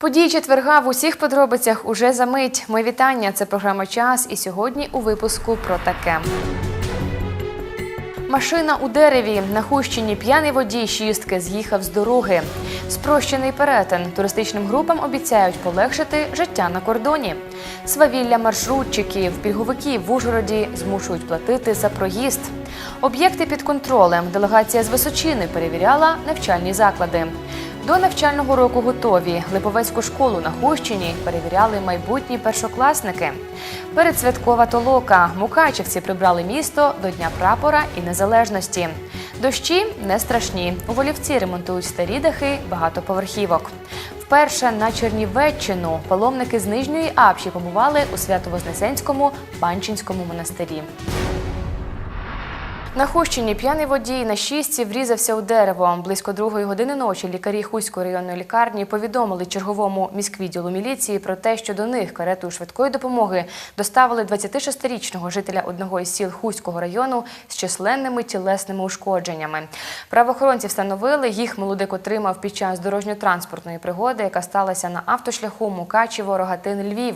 Події четверга в усіх подробицях уже за мить. Ми вітання. Це програма Час. І сьогодні у випуску про таке. Машина у дереві. На Хущині п'яний водій шістки з'їхав з дороги. Спрощений перетин. Туристичним групам обіцяють полегшити життя на кордоні. Свавілля маршрутчиків, пільговиків в Ужгороді змушують платити за проїзд. Об'єкти під контролем. Делегація з Височини перевіряла навчальні заклади. До навчального року готові. Липовецьку школу на Хущині перевіряли майбутні першокласники. Передсвяткова толока. Мукачівці прибрали місто до Дня прапора і незалежності. Дощі не страшні. У Волівці ремонтують старі дахи багатоповерхівок. Вперше на Чернівеччину паломники з Нижньої Апші побували у Свято-Вознесенському Панчинському монастирі. На Хущині п'яний водій на шістці врізався у дерево. Близько другої години ночі лікарі Хуської районної лікарні повідомили черговому міськвідділу міліції про те, що до них каретою швидкої допомоги доставили 26-річного жителя одного із сіл Хуського району з численними тілесними ушкодженнями. Правоохоронці встановили, їх молодик отримав під час дорожньо-транспортної пригоди, яка сталася на автошляху Мукачево Рогатин Львів.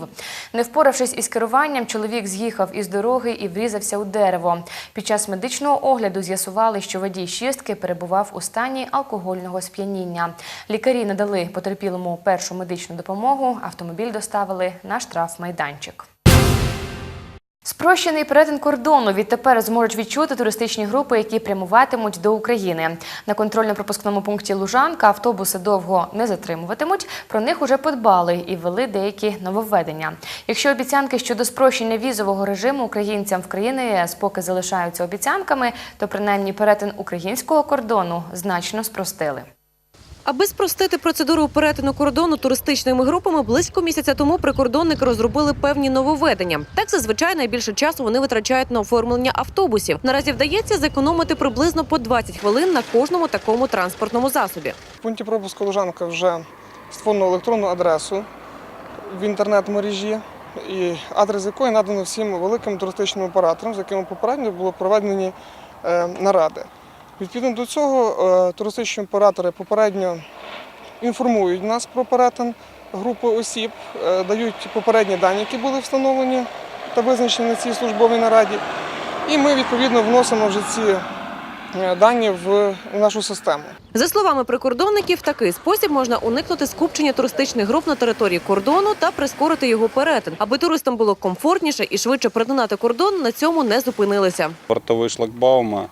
Не впоравшись із керуванням, чоловік з'їхав із дороги і врізався у дерево. Під час медичного огляду з'ясували, що водій шістки перебував у стані алкогольного сп'яніння. Лікарі надали потерпілому першу медичну допомогу. Автомобіль доставили на штрафмайданчик. Спрощений перетин кордону відтепер зможуть відчути туристичні групи, які прямуватимуть до України. На контрольно-пропускному пункті Лужанка автобуси довго не затримуватимуть. Про них уже подбали і ввели деякі нововведення. Якщо обіцянки щодо спрощення візового режиму українцям в країни ЄС поки залишаються обіцянками, то принаймні перетин українського кордону значно спростили. Аби спростити процедуру перетину кордону туристичними групами, близько місяця тому прикордонники розробили певні нововведення. Так зазвичай найбільше часу вони витрачають на оформлення автобусів. Наразі вдається зекономити приблизно по 20 хвилин на кожному такому транспортному засобі. В пункті пропуску Лужанка вже створено електронну адресу в інтернет-мережі, і адрес якої надано всім великим туристичним операторам, з якими попередньо було проведені е, наради. Відповідно до цього, е, туристичні оператори попередньо інформують нас про перетин групи осіб, е, дають попередні дані, які були встановлені та визначені на цій службовій нараді. І ми відповідно вносимо вже ці е, дані в нашу систему. За словами прикордонників, такий спосіб можна уникнути скупчення туристичних груп на території кордону та прискорити його перетин, аби туристам було комфортніше і швидше перетинати кордон. На цьому не зупинилися. Портовий шлагбаума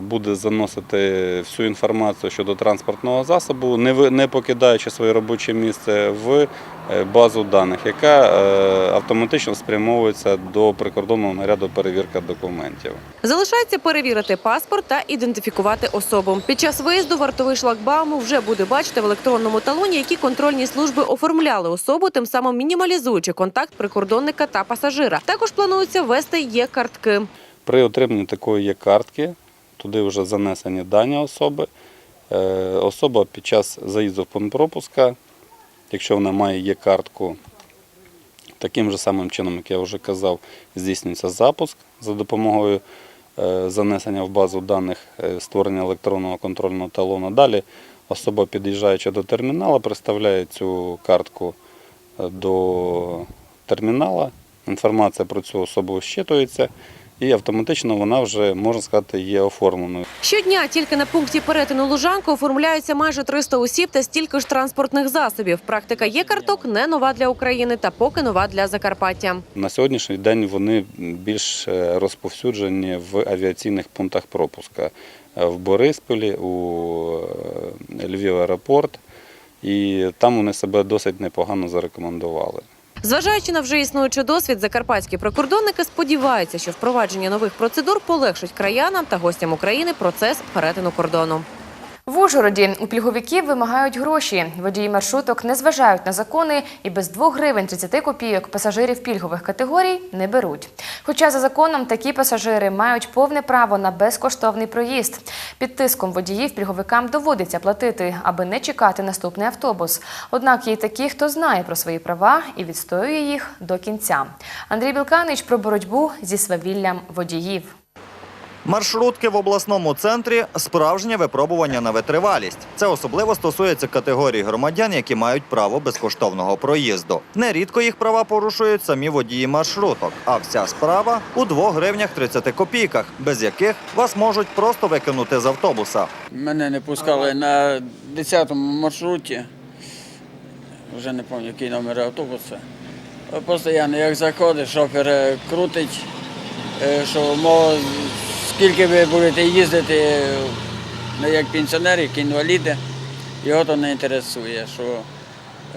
буде заносити всю інформацію щодо транспортного засобу, не покидаючи своє робоче місце в е, базу даних, яка е, автоматично спрямовується до прикордонного наряду перевірка документів. Залишається перевірити паспорт та ідентифікувати особу. Під час виїзду вартовий шлагбауму вже буде бачити в електронному талоні, які контрольні служби оформляли особу, тим самим мінімалізуючи контакт прикордонника та пасажира. Також планується ввести є картки. При отриманні такої є картки, туди вже занесені дані особи. Е, Особа під час заїзду в пункт пропуска, якщо вона має є картку, таким же самим чином, як я вже казав, здійснюється запуск за допомогою е, занесення в базу даних е, створення електронного контрольного талону. Далі особа, під'їжджаючи до терміналу, представляє цю картку до термінала. Інформація про цю особу щитується і автоматично вона вже, можна сказати, є оформленою. Щодня тільки на пункті перетину Лужанку оформляються майже 300 осіб та стільки ж транспортних засобів. Практика є карток не нова для України та поки нова для Закарпаття. На сьогоднішній день вони більш е, розповсюджені в авіаційних пунктах пропуска Е, в Борисполі, у е, Львів аеропорт, і там вони себе досить непогано зарекомендували. Зважаючи на вже існуючий досвід, закарпатські прикордонники сподіваються, що впровадження нових процедур полегшить краянам та гостям України процес перетину кордону. В Ужгороді у пільговиків вимагають гроші. Водії маршруток не зважають на закони і без 2 гривень 30 копійок пасажирів пільгових категорій не беруть. Хоча за законом такі пасажири мають повне право на безкоштовний проїзд. Під тиском водіїв пільговикам доводиться платити, аби не чекати наступний автобус. Однак є такі, хто знає про свої права і відстоює їх до кінця. Андрій Білканич про боротьбу зі свавіллям водіїв. Маршрутки в обласному центрі справжнє випробування на витривалість. Це особливо стосується категорій громадян, які мають право безкоштовного проїзду. Нерідко їх права порушують самі водії маршруток. А вся справа у 2 гривнях 30 копійках, без яких вас можуть просто викинути з автобуса. Мене не пускали на 10-му маршруті. Вже не пам'ятаю, який номер автобуса. Постійно, як заходиш, шофер е, крутить, що скільки ви будете їздити як пенсіонер, як інваліди, його то не інтересує. Що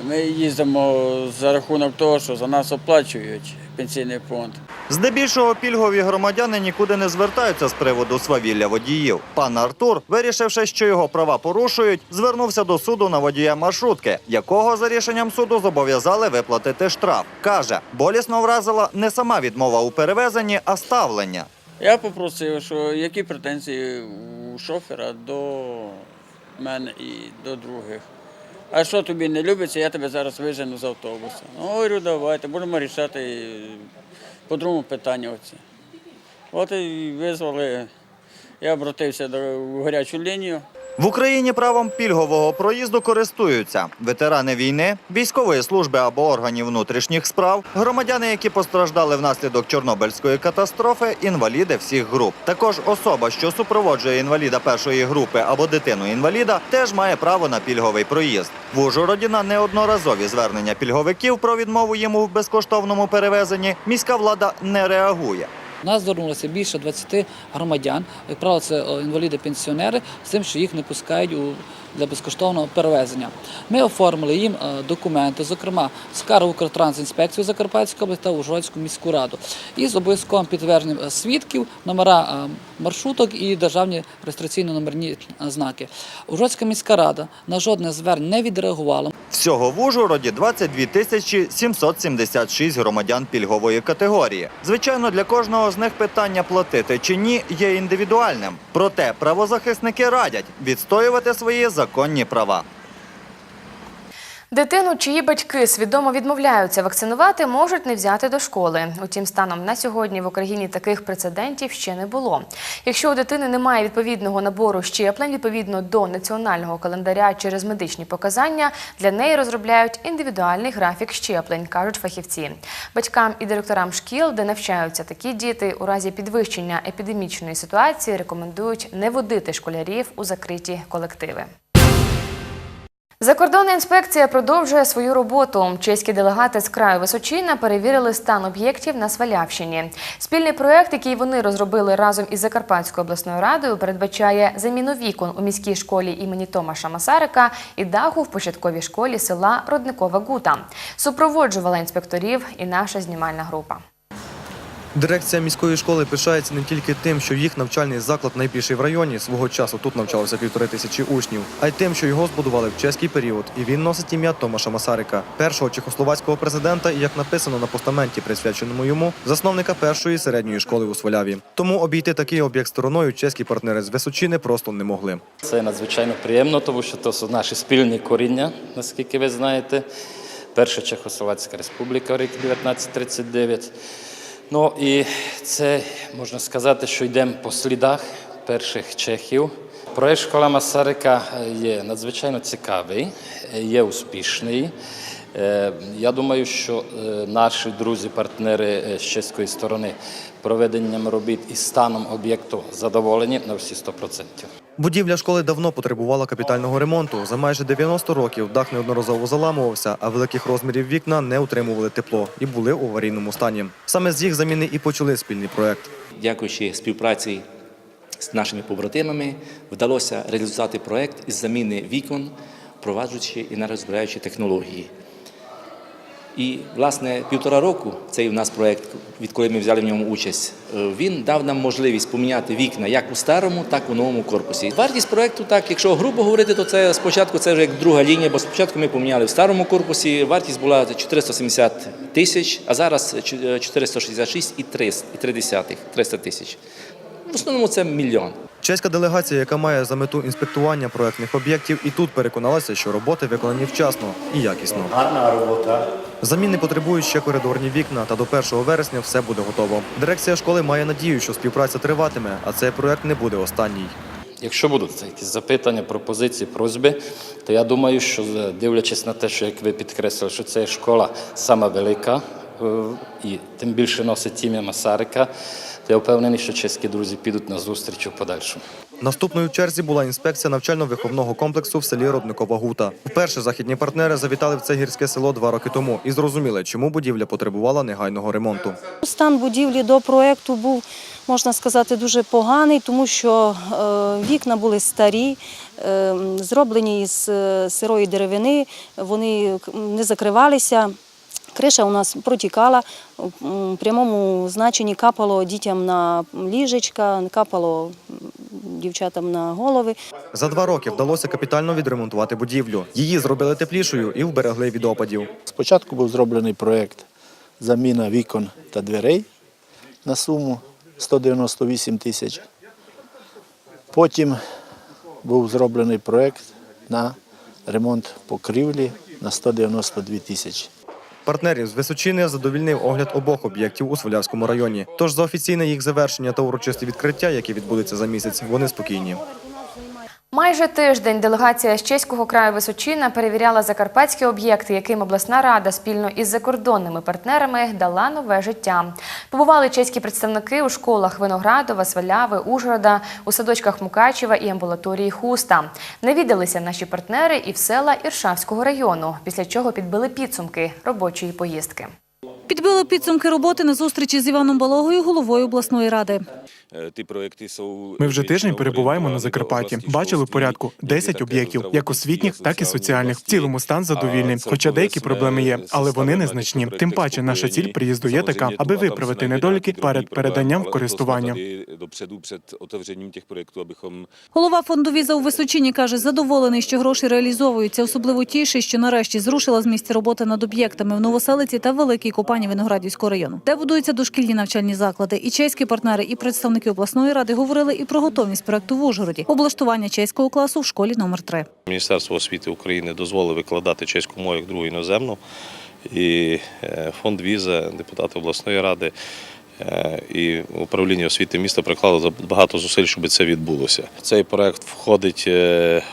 ми їздимо за рахунок того, що за нас оплачують пенсійний фонд. Здебільшого пільгові громадяни нікуди не звертаються з приводу свавілля водіїв. Пан Артур, вирішивши, що його права порушують, звернувся до суду на водія маршрутки, якого за рішенням суду зобов'язали виплатити штраф. Каже, болісно вразила не сама відмова у перевезенні, а ставлення. Я попросив, що які претензії у шофера до мене і до других. А що тобі не любиться, я тебе зараз вижену з автобуса. Ну, говорю, давайте, будемо рішати по другому питанню. Оці. От і визвали, я обратився до гарячу лінію. В Україні правом пільгового проїзду користуються ветерани війни, військової служби або органів внутрішніх справ, громадяни, які постраждали внаслідок Чорнобильської катастрофи, інваліди всіх груп. Також особа, що супроводжує інваліда першої групи або дитину інваліда, теж має право на пільговий проїзд. В Ужгороді на неодноразові звернення пільговиків про відмову йому в безкоштовному перевезенні міська влада не реагує. У нас звернулося більше 20 громадян, як правило, це е, інваліди-пенсіонери, з тим, що їх не пускають у для безкоштовного перевезення. Ми оформили їм е, документи, зокрема скаргу Укртрансінспекцію Закарпатської області та Ужгородську міську раду, і з обов'язковим підтвердженням е, свідків, номера е, маршруток і державні реєстраційно-номерні знаки. Ужгородська міська рада на жодне звернення не відреагувала. Всього в Ужгороді 22 тисячі 776 громадян пільгової категорії. Звичайно, для кожного з них питання платити чи ні є індивідуальним. Проте правозахисники радять відстоювати свої законні права. Дитину, чиї батьки свідомо відмовляються вакцинувати, можуть не взяти до школи. Утім, станом на сьогодні в Україні таких прецедентів ще не було. Якщо у дитини немає відповідного набору щеплень відповідно до національного календаря через медичні показання, для неї розробляють індивідуальний графік щеплень, кажуть фахівці. Батькам і директорам шкіл, де навчаються такі діти, у разі підвищення епідемічної ситуації рекомендують не водити школярів у закриті колективи. Закордонна інспекція продовжує свою роботу. Чеські делегати з краю Височина перевірили стан об'єктів на Свалявщині. Спільний проект, який вони розробили разом із Закарпатською обласною радою, передбачає заміну вікон у міській школі імені Томаша Масарика і даху в початковій школі села Родникова Гута. Супроводжувала інспекторів і наша знімальна група. Дирекція міської школи пишається не тільки тим, що їх навчальний заклад найбільший в районі свого часу тут навчалося півтори тисячі учнів, а й тим, що його збудували в чеський період, і він носить ім'я Томаша Масарика, першого чехословацького президента, і як написано на постаменті, присвяченому йому, засновника першої середньої школи у Сваляві. Тому обійти такий об'єкт стороною чеські партнери з Височини просто не могли. Це надзвичайно приємно, тому що це наші спільні коріння, наскільки ви знаєте. Перша Чехословацька республіка рік 1939. Ну і це можна сказати, що йдемо по слідах перших чехів. Проект школа Масарика є надзвичайно цікавий, є успішний. Е, Я думаю, що е, наші друзі, партнери е, з чеської сторони проведенням робіт і станом об'єкту задоволені на всі 100%. Будівля школи давно потребувала капітального ремонту. За майже 90 років дах неодноразово заламувався, а великих розмірів вікна не утримували тепло і були у аварійному стані. Саме з їх заміни і почали спільний проект. Дякуючи співпраці з нашими побратимами, вдалося реалізувати проект із заміни вікон, впроваджуючи енергозбираючі технології. І, власне, півтора року цей у нас проект, відколи ми взяли в ньому участь, е, він дав нам можливість поміняти вікна як у старому, так і у новому корпусі. Вартість проекту, так, якщо грубо говорити, то це спочатку це вже як друга лінія, бо спочатку ми поміняли в старому корпусі. Вартість була 470 тисяч, а зараз 466 і 300, і 3 300 тисяч. В основному це мільйон. Чеська делегація, яка має за мету інспектування проектних об'єктів, і тут переконалася, що роботи виконані вчасно і якісно. Гарна робота. Заміни потребують ще коридорні вікна, та до 1 вересня все буде готово. Дирекція школи має надію, що співпраця триватиме, а цей проект не буде останній. Якщо будуть якісь запитання, пропозиції, просьби, то я думаю, що е, дивлячись на те, що як ви підкреслили, що це школа сама велика е, і тим більше носить ім'я Масарика, я впевнений, що чеські друзі підуть на зустріч у подальшому. Наступною в черзі була інспекція навчально-виховного комплексу в селі Родникова Гута. Вперше західні партнери завітали в це гірське село два роки тому і зрозуміли, чому будівля потребувала негайного ремонту. Стан будівлі до проєкту був, можна сказати, дуже поганий, тому що е, вікна були старі, е, зроблені із е, сирої деревини, вони не закривалися. Криша у нас протікала, в прямому значенні капало дітям на ліжечка, капало дівчатам на голови. За два роки вдалося капітально відремонтувати будівлю. Її зробили теплішою і вберегли від опадів. Спочатку був зроблений проєкт заміна вікон та дверей на суму 198 тисяч. Потім був зроблений проєкт на ремонт покрівлі на 192 тисячі. Партнерів з Височини задовільнив огляд обох об'єктів у Свалявському районі. Тож за офіційне їх завершення та урочисте відкриття, яке відбудеться за місяць, вони спокійні. Майже тиждень делегація з чеського краю Височина перевіряла закарпатські об'єкти, яким обласна рада спільно із закордонними партнерами дала нове життя. Побували чеські представники у школах Виноградова, Сваляви, Ужгорода, у садочках Мукачева і амбулаторії Хуста. Навідалися наші партнери і в села Іршавського району, після чого підбили підсумки робочої поїздки. Підбили підсумки роботи на зустрічі з Іваном Балогою, головою обласної ради. Ми вже тиждень перебуваємо на Закарпатті. Бачили порядку 10 об'єктів, як освітніх, так і соціальних. В цілому стан задовільний. Хоча деякі проблеми є, але вони незначні. Тим паче, наша ціль приїзду є така, аби виправити недоліки перед переданням в користування. Голова фонду віза у Височині каже, задоволений, що гроші реалізовуються. Особливо тішить, що нарешті зрушила з місця роботи над об'єктами в Новоселиці та Великій Копані Виноградівського району, де будуються дошкільні навчальні заклади. І чеські партнери, і представники обласної ради говорили і про готовність проекту в Ужгороді, облаштування чеського класу в школі номер 3 Міністерство освіти України дозволило викладати чеську мову як другу іноземну. І е, фонд віза, депутати обласної ради і управління освіти міста приклали багато зусиль, щоб це відбулося. Цей проект входить е, е,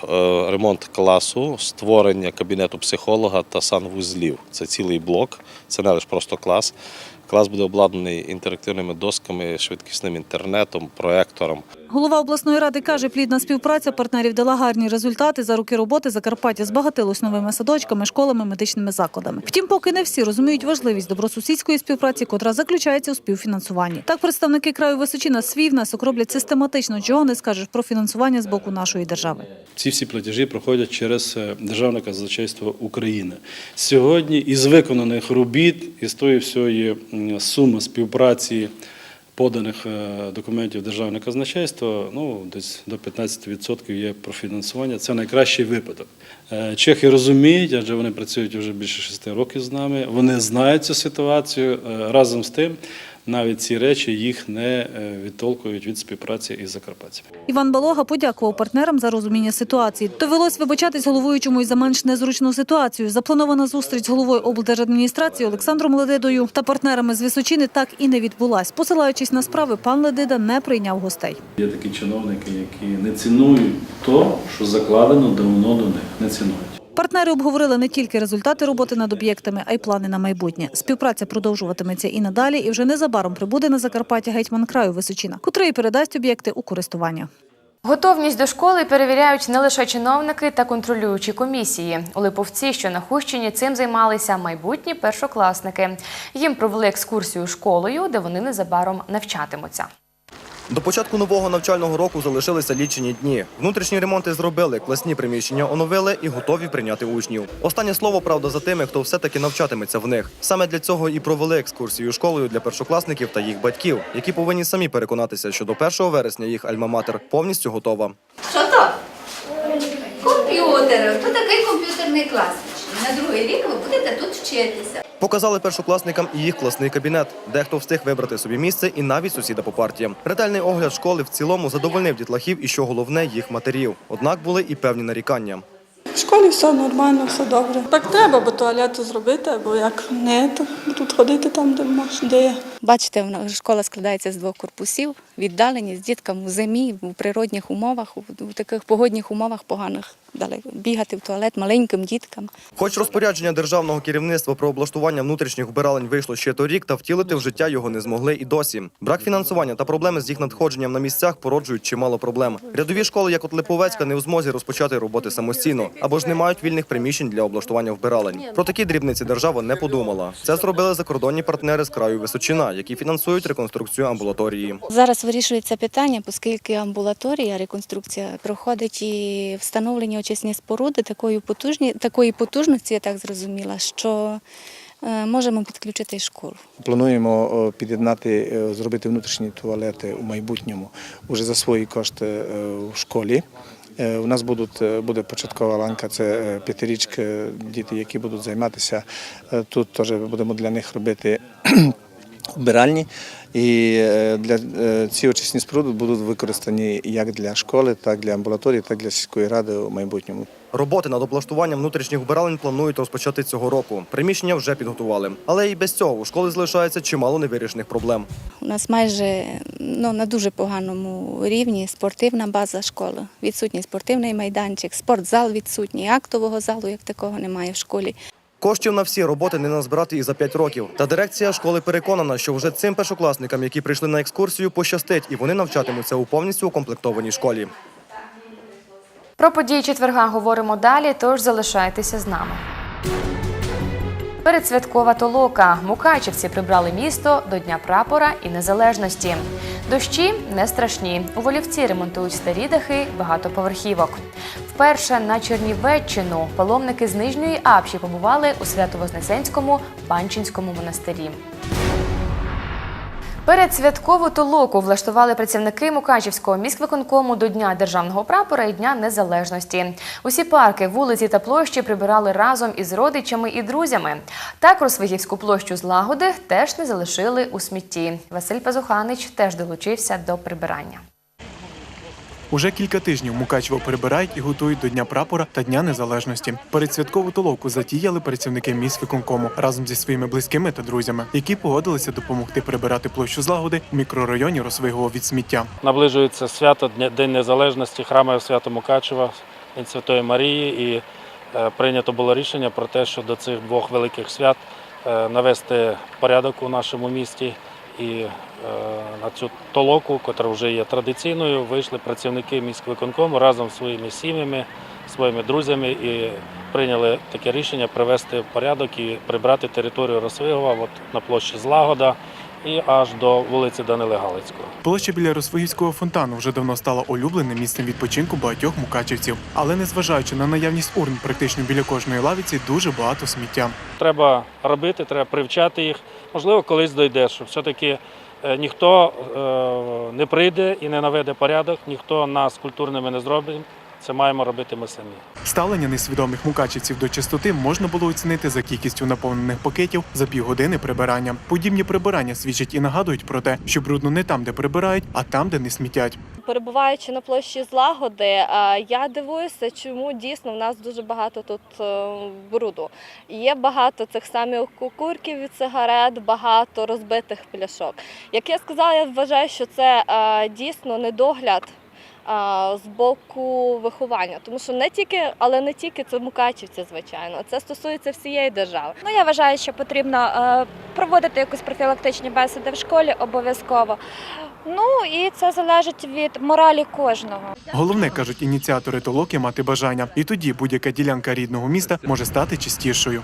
ремонт класу, створення кабінету психолога та санвузлів. Це цілий блок, це не лише просто клас. Клас буде обладнаний інтерактивними досками, швидкісним інтернетом, проектором. Голова обласної ради каже, плідна співпраця партнерів дала гарні результати. За роки роботи Закарпаття збагатилось новими садочками, школами, медичними закладами. Втім, поки не всі розуміють важливість добросусідської співпраці, котра заключається у співфінансуванні. Так, представники краю Височина свій внесок роблять систематично, чого не скажеш про фінансування з боку нашої держави. Ці всі платежі проходять через е, Державне казначейство України. Сьогодні із виконаних робіт, із тої всієї м, суми співпраці поданих е, документів Державне казначейство, ну, десь до 15% є профінансування. Це найкращий випадок. Е, Чехи розуміють, адже вони працюють вже більше 6 років з нами. Вони знають цю ситуацію. Е, Разом з тим, навіть ці речі їх не е, відтолкують від співпраці із закарпатцями. Іван Балога подякував партнерам за розуміння ситуації. Довелось вибачатись головуючому і за менш незручну ситуацію. Запланована зустріч з головою облдержадміністрації Олександром Ледидою та партнерами з Височини так і не відбулась. Посилаючись на справи, пан Ледида не прийняв гостей. Є такі чиновники, які не цінують то, що закладено давно до них, не цінують. Партнери обговорили не тільки результати роботи над об'єктами, а й плани на майбутнє. Співпраця продовжуватиметься і надалі, і вже незабаром прибуде на Закарпаття гетьман краю Височина, котрий передасть об'єкти у користування. Готовність до школи перевіряють не лише чиновники та контролюючі комісії. У Липовці, що на Хущині, цим займалися майбутні першокласники. Їм провели екскурсію школою, де вони незабаром навчатимуться. До початку нового навчального року залишилися лічені дні. Внутрішні ремонти зробили, класні приміщення оновили і готові прийняти учнів. Останнє слово, правда, за тими, хто все-таки навчатиметься в них. Саме для цього і провели екскурсію школою для першокласників та їх батьків, які повинні самі переконатися, що до 1 вересня їх альма-матер повністю готова. Що то? Комп'ютер. То такий комп'ютерний клас. На другий рік ви будете тут вчитися. Показали першокласникам і їх класний кабінет. Дехто встиг вибрати собі місце і навіть сусіда по партіям. Ретельний огляд школи в цілому задовольнив дітлахів і що головне їх матерів. Однак були і певні нарікання. В школі все нормально, все добре. Так треба, бо туалету зробити, бо як не, то тут ходити там, де можеш, де є. Бачите, вона- школа складається з двох корпусів, віддалені з дітками у зимі, у природних умовах, у таких погодних умовах поганих. Дали бігати в туалет маленьким діткам. Хоч розпорядження державного керівництва про облаштування внутрішніх вбиралень вийшло ще торік, та втілити в життя його не змогли і досі. Брак фінансування та проблеми з їх надходженням на місцях породжують чимало проблем. Рядові школи, як от Липовецька, не в змозі розпочати роботи самостійно або ж не мають вільних приміщень для облаштування вбиралень. Про такі дрібниці держава не подумала. Це зробили закордонні партнери з краю Височина, які фінансують реконструкцію амбулаторії. Зараз вирішується питання, оскільки амбулаторія, реконструкція проходить і встановлення очисні споруди такої потужні, такої потужності, я так зрозуміла, що е, можемо підключити і школу. Плануємо під'єднати, е, зробити внутрішні туалети у майбутньому уже за свої кошти в школі. Е, У нас будуть, буде початкова ланка, це п'ятирічки, діти, які будуть займатися. Тут теж будемо для них робити вбиральні. І е, для е, ці очисні споруди будуть використані як для школи, так для амбулаторії, так для сільської ради у майбутньому. Роботи над облаштуванням внутрішніх вбиралень планують розпочати цього року. Приміщення вже підготували. Але і без цього у школи залишається чимало невирішених проблем. У нас майже ну, на дуже поганому рівні спортивна база школи. Відсутній спортивний майданчик, спортзал відсутній, актового залу як такого немає в школі. Коштів на всі роботи не назбирати і за 5 років. Та дирекція школи переконана, що вже цим першокласникам, які прийшли на екскурсію, пощастить, і вони навчатимуться у повністю укомплектованій школі. Про події четверга говоримо далі, тож залишайтеся з нами. Передсвяткова толока. Мукачівці прибрали місто до Дня прапора і незалежності. Дощі не страшні. У Волівці ремонтують старі дахи багатоповерхівок. Вперше на Чернівеччину паломники з Нижньої Апші побували у Свято-Вознесенському Панчинському монастирі. Передсвяткову толоку влаштували працівники Мукачівського міськвиконкому до Дня державного прапора і Дня Незалежності. Усі парки, вулиці та площі прибирали разом із родичами і друзями. Так Росвигівську площу злагоди теж не залишили у смітті. Василь Пазуханич теж долучився до прибирання. Уже кілька тижнів Мукачево прибирають і готують до Дня прапора та Дня Незалежності. Передсвяткову толоку затіяли працівники міськвиконкому разом зі своїми близькими та друзями, які погодилися допомогти прибирати площу злагоди в мікрорайоні Росвигово від сміття. Наближується свято День Незалежності, храмове свято Мукачева, День Святої Марії, і е, прийнято було рішення про те, що до цих двох великих свят е, навести порядок у нашому місті. І на цю толоку, яка вже є традиційною, вийшли працівники міськвиконкому разом з своїми сім'ями, своїми друзями і прийняли таке рішення привести в порядок і прибрати територію Росвигова от на площі Злагода і аж до вулиці Данили Галицького. Площа біля Росвигівського фонтану вже давно стала улюбленим місцем відпочинку багатьох мукачівців. Але незважаючи на наявність урн практично біля кожної лавіці, дуже багато сміття. Треба робити, треба привчати їх. Можливо, колись дойде, що все-таки е, ніхто е, не прийде і не наведе порядок, ніхто нас культурними не зробить. Це маємо робити ми самі. Ставлення несвідомих мукачівців до чистоти можна було оцінити за кількістю наповнених пакетів за півгодини прибирання. Подібні прибирання свідчать і нагадують про те, що брудно не там, де прибирають, а там, де не смітять. Перебуваючи на площі злагоди, е, я дивуюся, чому дійсно в нас дуже багато тут е, бруду. Є багато цих самих кукурків від сигарет, багато розбитих пляшок. Як я сказала, я вважаю, що це е, дійсно недогляд. З боку виховання, тому що не тільки, але не тільки це мукачівці, звичайно, це стосується всієї держави. Ну, я вважаю, що потрібно е, проводити якісь профілактичні бесіди в школі обов'язково. Ну і це залежить від моралі кожного. Головне кажуть ініціатори толоки мати бажання, і тоді будь-яка ділянка рідного міста може стати чистішою.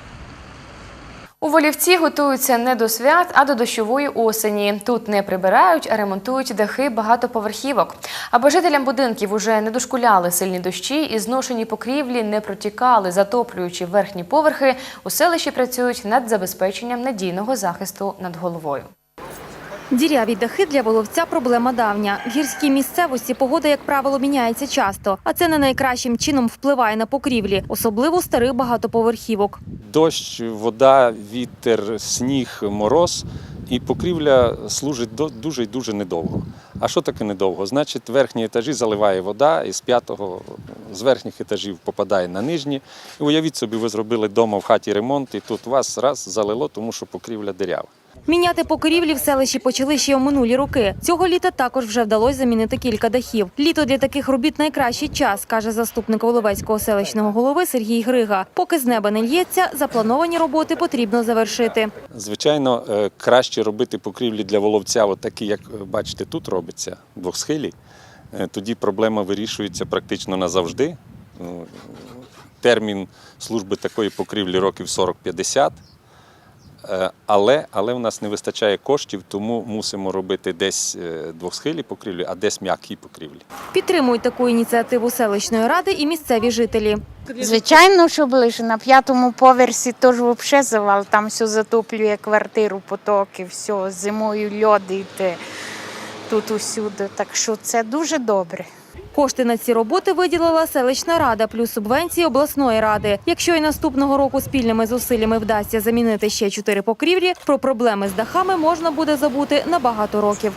У Волівці готуються не до свят, а до дощової осені. Тут не прибирають, а ремонтують дахи багатоповерхівок. Аби жителям будинків уже не дошкуляли сильні дощі і зношені покрівлі не протікали, затоплюючи верхні поверхи, у селищі працюють над забезпеченням надійного захисту над головою. Діряві дахи для воловця проблема давня. В гірській місцевості погода, як правило, міняється часто, а це не найкращим чином впливає на покрівлі, особливо старих багатоповерхівок. Дощ, вода, вітер, сніг, мороз. І покрівля служить дуже і дуже недовго. А що таке недовго? Значить, верхні етажі заливає вода, і з п'ятого з верхніх етажів попадає на нижні. І уявіть собі, ви зробили вдома в хаті ремонт, і тут вас раз залило, тому що покрівля дирява. Міняти покрівлі в селищі почали ще у минулі роки. Цього літа також вже вдалося замінити кілька дахів. Літо для таких робіт найкращий час, каже заступник Воловецького селищного голови Сергій Грига. Поки з неба не лється, заплановані роботи потрібно завершити. Звичайно, е, краще робити покрівлі для воловця, такі, як е, бачите, тут робиться, двохсхилі. Е, Тоді проблема вирішується практично назавжди. Термін служби такої покрівлі років 40-50. Е, Але, але в нас не вистачає коштів, тому мусимо робити десь е, двохсхилі покрівлі, а десь м'які покрівлі. Підтримують таку ініціативу селищної ради і місцеві жителі. Звичайно, що ближче. На п'ятому поверсі теж взагалі завал, там все затоплює квартиру, потоки, все, зимою льод йде тут усюди. Так що це дуже добре. Кошти на ці роботи виділила селищна рада плюс субвенції обласної ради. Якщо і наступного року спільними зусиллями вдасться замінити ще чотири покрівлі, про проблеми з дахами можна буде забути на багато років.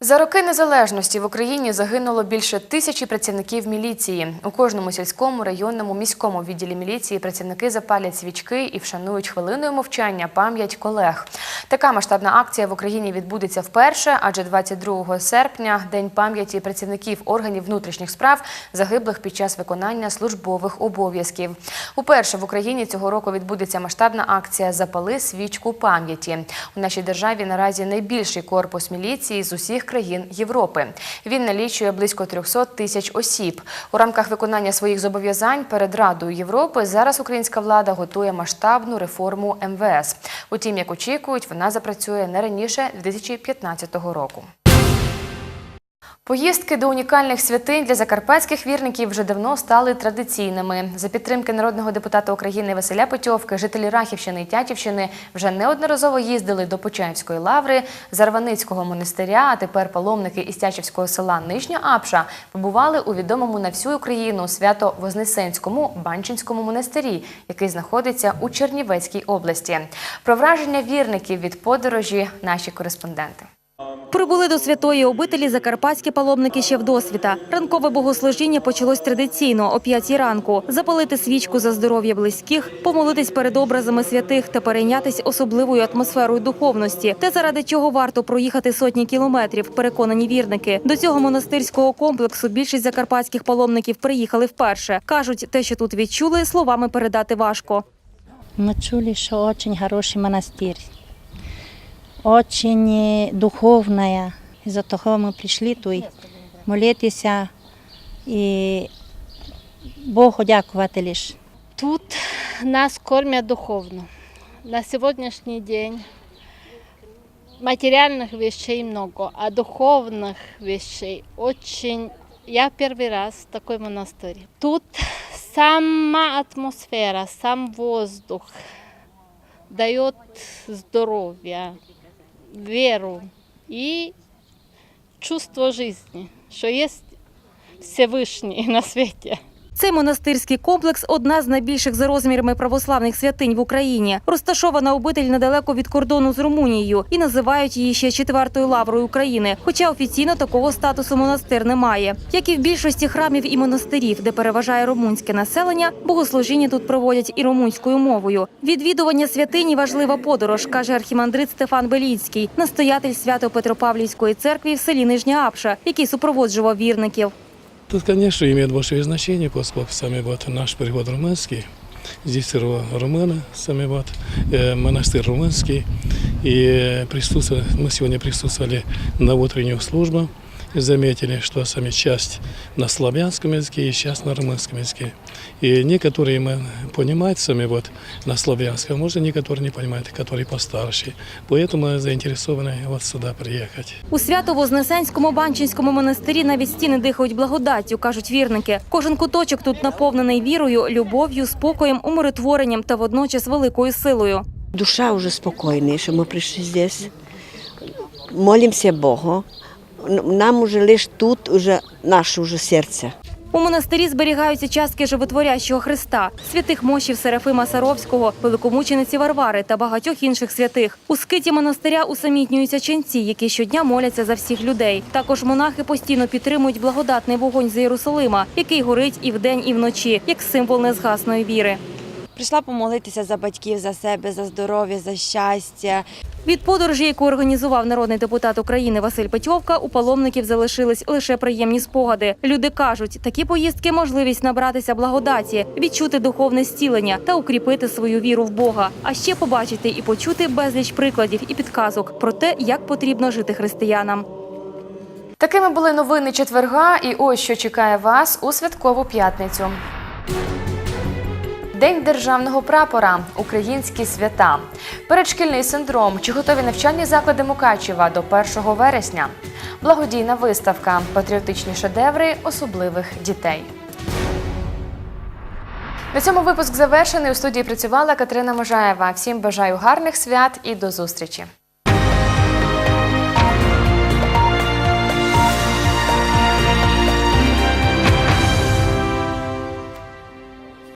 За роки незалежності в Україні загинуло більше тисячі працівників міліції. У кожному сільському, районному, міському відділі міліції працівники запалять свічки і вшанують хвилиною мовчання пам'ять колег. Така масштабна акція в Україні відбудеться вперше, адже 22 серпня день пам'яті працівників органів внутрішніх справ загиблих під час виконання службових обов'язків. Уперше в Україні цього року відбудеться масштабна акція Запали свічку пам'яті. У нашій державі наразі найбільший корпус міліції з усіх країн Європи. Він налічує близько 300 тисяч осіб. У рамках виконання своїх зобов'язань перед Радою Європи зараз українська влада готує масштабну реформу МВС. Утім, як очікують, вона запрацює не раніше 2015 року. Поїздки до унікальних святинь для закарпатських вірників вже давно стали традиційними. За підтримки народного депутата України Василя Петьовки, жителі Рахівщини і Тятівщини вже неодноразово їздили до Почаївської лаври, Зарваницького монастиря, а тепер паломники із Тячівського села Нижня Апша побували у відомому на всю Україну свято-Вознесенському Банчинському монастирі, який знаходиться у Чернівецькій області. Про враження вірників від подорожі наші кореспонденти. Прибули до святої обителі закарпатські паломники ще вдосвіта. Ранкове богослужіння почалось традиційно о п'ятій ранку. Запалити свічку за здоров'я близьких, помолитись перед образами святих та перейнятись особливою атмосферою духовності. Те, заради чого варто проїхати сотні кілометрів, переконані вірники. До цього монастирського комплексу більшість закарпатських паломників приїхали вперше. кажуть, те, що тут відчули, словами передати важко. Мы чули, что очень хороший монастырь, очень духовная. Из-за того мы пришли тут молитися і Богу дякувати лише. Тут нас кормят духовно. На сегодняшний день материальных вещей много, а духовных вещей очень... Я первый раз в такой монастырь. Тут сама атмосфера, сам воздух дает здоровье, веру и чувство жизни, что есть Всевышний на свете. Цей монастирський комплекс одна з найбільших за розмірами православних святинь в Україні. Розташована обитель недалеко від кордону з Румунією і називають її ще четвертою лаврою України. Хоча офіційно такого статусу монастир не має. Як і в більшості храмів і монастирів, де переважає румунське населення, богослужіння тут проводять і румунською мовою. Відвідування святині важлива подорож, каже архімандрит Стефан Беліцький, настоятель Свято-Петропавлівської церкви в селі Нижня Апша, який супроводжував вірників. Тут, конечно, имеет большое значение, поскольку сами вот наш перевод румынский, здесь румыны, сами вот э, монастырь румынский. И присутствовали, мы сегодня присутствовали на утренних службах и заметили, что сами часть на славянском языке и часть на румынском языке. И некоторые мы понимают сами вот на славянском, может, некоторые не понимают, которые постарше. Поэтому заинтересованы вот сюда приехать. У свято-вознесенському банчинському монастирі навіть стіни дихають благодаттю, кажуть вірники. Кожен куточок тут наповнений вірою, любов'ю, спокоєм, умиротворенням та водночас великою силою. Душа уже спокойная, что мы пришли здесь. Молимся Богу. Нам уже лишь тут уже наше уже сердце. У монастирі зберігаються частки животворящого Христа, святих мощів Серафима Саровського, великомучениці Варвари та багатьох інших святих. У скиті монастиря усамітнюються ченці, які щодня моляться за всіх людей. Також монахи постійно підтримують благодатний вогонь з Єрусалима, який горить і вдень, і вночі, як символ незгасної віри. Прийшла помолитися за батьків, за себе, за здоров'я, за щастя. Від подорожі, яку організував народний депутат України Василь Петьовка, у паломників залишились лише приємні спогади. Люди кажуть, такі поїздки можливість набратися благодаті, відчути духовне зцілення та укріпити свою віру в Бога. А ще побачити і почути безліч прикладів і підказок про те, як потрібно жити християнам. Такими були новини четверга, і ось що чекає вас у святкову п'ятницю. День державного прапора, українські свята, передшкільний синдром. Чи готові навчальні заклади Мукачева до 1 вересня? Благодійна виставка, патріотичні шедеври особливих дітей. На цьому випуск завершений. У студії працювала Катерина Можаєва. Всім бажаю гарних свят і до зустрічі.